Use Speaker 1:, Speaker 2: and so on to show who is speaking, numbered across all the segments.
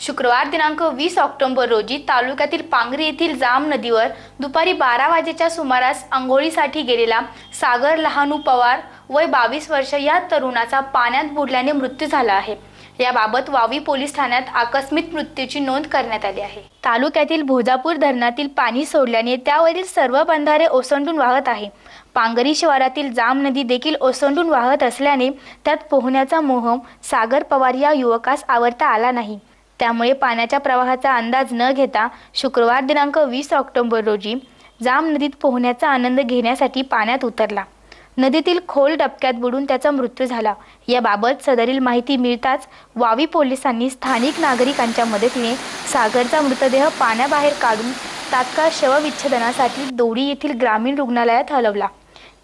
Speaker 1: शुक्रवार दिनांक वीस ऑक्टोबर रोजी तालुक्यातील पांगरी येथील जाम नदीवर दुपारी बारा वाजेच्या सुमारास आंघोळीसाठी गेलेला सागर लहानू पवार वय बावीस वर्ष या तरुणाचा पाण्यात बुडल्याने मृत्यू झाला आहे. याबाबत वावी पोलीस ठाण्यात आकस्मिक मृत्यूची नोंद करण्यात आली आहे. तालुक्यातील भोजापूर धरणातील पाणी सोडल्याने त्यावरील सर्व बंधारे ओसंडून वाहत आहे. पांगरी शहरातील जाम नदी देखील ओसंडून वाहत असल्याने त्यात पोहण्याचा मोह सागर पवार या युवकास आवरता आला नाही. त्यामुळे पाण्याच्या प्रवाहाचा अंदाज न घेता शुक्रवार दिनांक वीस ऑक्टोबर रोजी जाम नदीत पोहण्याचा आनंद घेण्यासाठी पाण्यात उतरला. नदीतील खोल डबक्यात बुडून त्याचा मृत्यू झाला. याबाबत सदरील माहिती मिळताच वावी पोलिसांनी स्थानिक नागरिकांच्या मदतीने सागरचा मृतदेह पाण्याबाहेर काढून तात्काळ शवविच्छेदनासाठी दोडी येथील ग्रामीण रुग्णालयात हलवला.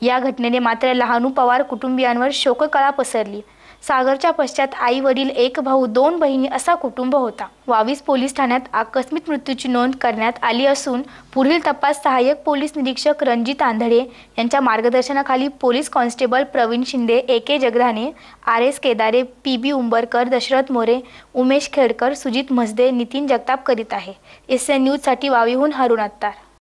Speaker 1: या घटनेने मात्र लहानू पवार कुटुंबियांवर शोककळा पसरली. सागरच्या पश्चात आई वडील एक भाऊ दोन बहिणी असा कुटुंब होता. वावीस पोलीस ठाण्यात आकस्मिक मृत्यूची नोंद करण्यात आली असून पुढील तपास सहाय्यक पोलीस निरीक्षक रणजित आंधळे यांच्या मार्गदर्शनाखाली police constable Pravin Shinde A K Jagdhane R S Kedare P B Umbarkar Dashrath More Umesh Khedkar Sujit Mhasde Nitin Jagtap करीत आहे. एस एन न्यूजसाठी वावीहून हरुण अत्तार.